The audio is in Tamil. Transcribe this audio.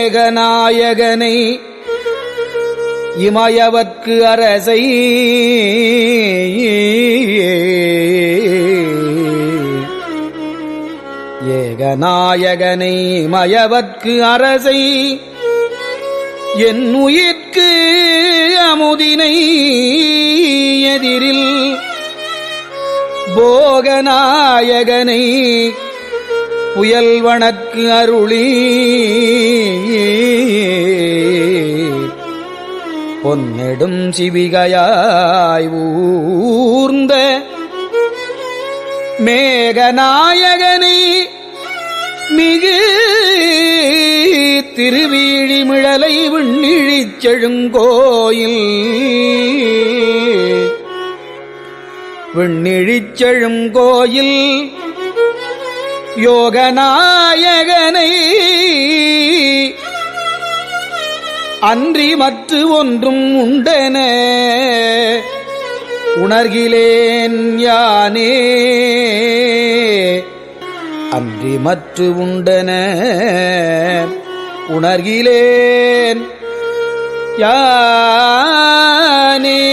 ஏகநாயகனை இமயவர்க்கு அரசை ஏகநாயகனை மயவர்க்கு அரசை என் உயிர்க்கு அமுதினை எதிரில் போகநாயகனை புயல்வனக்கு அருளி. பொன்னெடும் சிவிகையாய் ஊர்ந்த மேகநாயகனை மிகு திருவீழிமிழலை விண்ணிழிச் செழுங்கோயில். விண்ணிழிச் செழுங்கோயில் யோகநாயகனை. அன்றி மற்று ஒன்றும் உண்டன உணர்கிலேன் யானே. அன்றி மற்று உண்டன உணர்கிலேன் யானே.